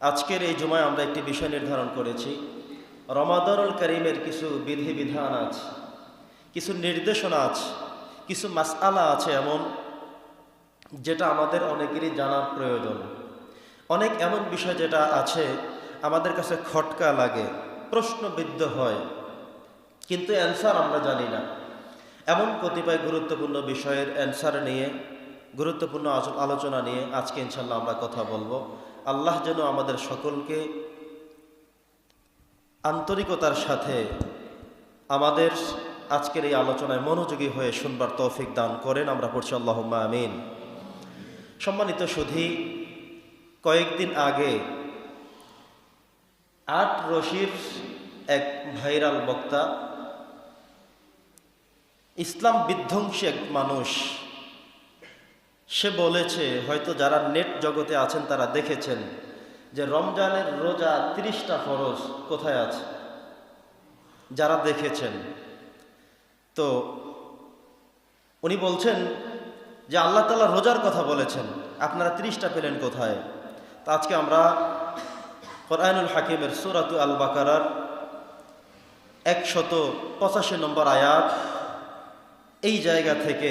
আজকের এই জুমায় আমরা একটি বিষয় নির্ধারণ করেছি। রমাদানুল করিমের কিছু বিধিবিধান আছে, কিছু নির্দেশনা আছে, কিছু মাসআলা আছে এমন, যেটা আমাদের অনেকেরই জানার প্রয়োজন। অনেক এমন বিষয় যেটা আছে, আমাদের কাছে খটকা লাগে, প্রশ্নবিদ্ধ হয়, কিন্তু অ্যান্সার আমরা জানি না। এমন কতিপয় গুরুত্বপূর্ণ বিষয়ের অ্যান্সার নিয়ে গুরুত্বপূর্ণ আলোচনা নিয়ে আজকে ইনশাল্লাহ আমরা কথা বলব। আল্লাহ যেন আমাদের সকলকে আন্তরিকতার সাথে আমাদের আজকের এই আলোচনায় মনোযোগী হয়ে শুনবার তৌফিক দান করেন। আমরা পড়ছি আল্লাহ আমিন। সম্মানিত সুধী, কয়েকদিন আগে আট রশির এক ভাইরাল বক্তা, ইসলাম বিধ্বংসী এক মানুষ সে বলেছে, হয়তো যারা নেট জগতে আছেন তারা দেখেছেন যে রমজানের রোজা তিরিশটা ফরজ কোথায় আছে? যারা দেখেছেন। তো উনি বলছেন যে আল্লাহ তালা রোজার কথা বলেছেন, আপনারা তিরিশটা পেলেন কোথায়? তা আজকে আমরা কোরআনুল হাকিমের সুরাতু আল বাকারার একশত পঁচাশি নম্বর আয়াত এই জায়গা থেকে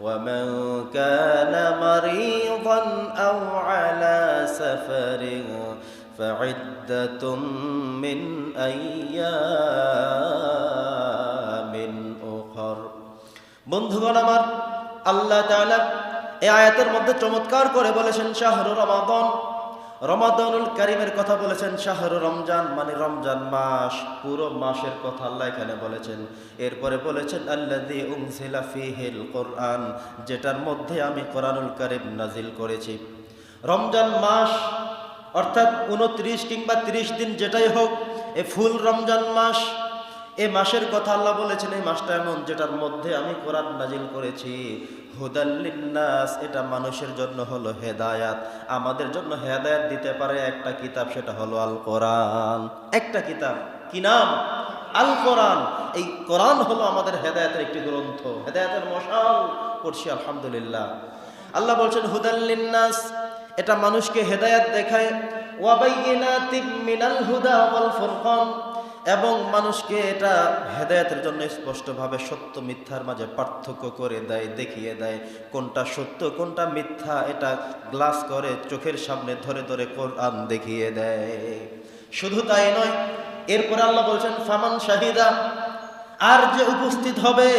ومن كان مريضا أو على سفر فعدة من أيام أخر বন্ধুগণ আমার আল্লাহ তাআলা এই আয়াতের মধ্যে চমৎকার করে বলেছেন শাহরু রমাদন রমাদানুল কারিমের কথা বলেছেন শাহরু রমজান মানে রমজান মাস। পুরো মাসের কথা আল্লাহ এখানে বলেছেন। এরপরে বলেছেন আল্লাহ কোরআন যেটার মধ্যে আমি কোরআনুল কারিম নাজিল করেছি। রমজান মাস, অর্থাৎ উনত্রিশ কিংবা ত্রিশ দিন যেটাই হোক, এ ফুল রমজান মাস এ মাসের কথা আল্লাহ বলেছেন, এই মাসটা এমন যেটার মধ্যে আমি কোরআন নাজিল করেছি। হুদাল্লিন্নাস এটা মানুষের জন্য হলো হেদায়াত। আমাদের জন্য হেদায়াত দিতে পারে একটা কিতাব, সেটা হলো আল কোরআন একটা কিতাব। কি নাম? আল কোরআন এই কোরআন হলো আমাদের হেদায়াতের একটি গ্রন্থ। হেদায়াতের মশাল পড়ছি, আলহামদুলিল্লাহ। আল্লাহ বলছেন হুদাল্লিন্নাস এটা মানুষকে হেদায়াত দেখায়। ওয়াবাইয়িনাতিম মিনাল হুদা ওয়াল ফুরকান। এবং মানুষকে এটা হেদায়তের জন্য স্পষ্টভাবে সত্য মিথ্যার মাঝে পার্থক্য করে দেয়, দেখিয়ে দেয়। কোনটা সত্য, কোনটা মিথ্যা, এটা গ্লাস করে চোখের সামনে ধরে ধরে কোরআন দেখিয়ে দেয়। শুধু তাই নয়, এরপরে আল্লাহ বলছেন, ফামান শাহিদা, আর যে উপস্থিত হবে,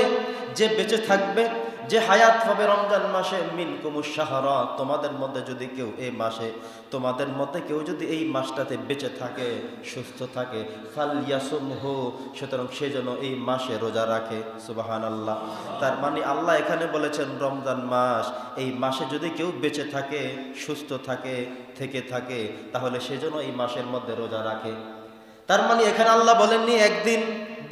যে বেঁচে থাকবে যে হায়াত পাবে রমজান মাসে মিন সাহারা তোমাদের মধ্যে যদি কেউ এই মাসে, তোমাদের মধ্যে কেউ যদি এই মাসটাতে বেঁচে থাকে, সুস্থ থাকে ফাল ইয়াসুম হো সুতরাং সে যেন এই মাসে রোজা রাখে সুবাহান আল্লাহ তার মানে আল্লাহ এখানে বলেছেন, রমজান মাস, এই মাসে যদি কেউ বেঁচে থাকে, সুস্থ থাকে, থেকে থাকে, তাহলে সে যেন এই মাসের মধ্যে রোজা রাখে। তার মানে এখানে আল্লাহ বলেননি একদিন,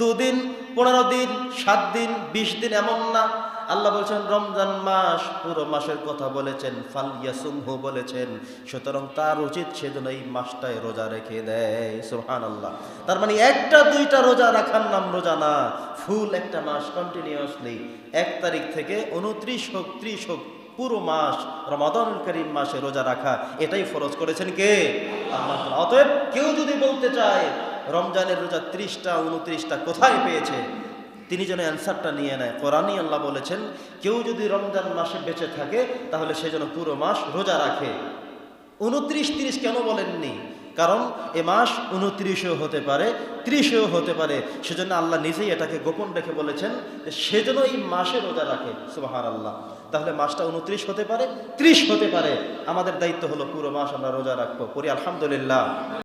দুদিন, পনেরো দিন, সাত দিন, বিশ দিন এমন না। আল্লাহ বলছেন, রমজান মাস পুরো মাসের কথা বলেছেন, ফাল ইয়াসুমহু বলেছেন, সুতরাং তার উচিত সেজন্য এই মাসটায় রোজা রেখে দেয় সুহান আল্লাহ তার মানে একটা, দুইটা রোজা রাখার নাম রোজা না, ফুল একটা মাস কন্টিনিউয়াসলি এক তারিখ থেকে উনত্রিশ হোক, ত্রিশ হোক, পুরো মাস, রমাদান মাসে রোজা রাখা, এটাই ফরজ করেছেন কে? অতএব কেউ যদি বলতে চায়, রমজানের রোজা ত্রিশটা, উনত্রিশটা কোথায় পেয়েছে? তিনি যেন অ্যান্সারটা নিয়ে নেয়। কোরআনই আল্লাহ বলেছেন, কেউ যদি রমজান মাসে বেঁচে থাকে, তাহলে সে যেন পুরো মাস রোজা রাখে। উনত্রিশ তিরিশ কেন বলেননি? কারণ এ মাস উনত্রিশেও হতে পারে, ত্রিশেও হতে পারে। সেজন্য আল্লাহ নিজেই এটাকে গোপন রেখে বলেছেন যে সেজন্য এই মাসে রোজা রাখে। সুবাহার আল্লাহ তাহলে মাসটা উনত্রিশ হতে পারে, ত্রিশ হতে পারে। আমাদের দায়িত্ব হলো পুরো মাস আমরা রোজা রাখব। করি আলহামদুলিল্লাহ।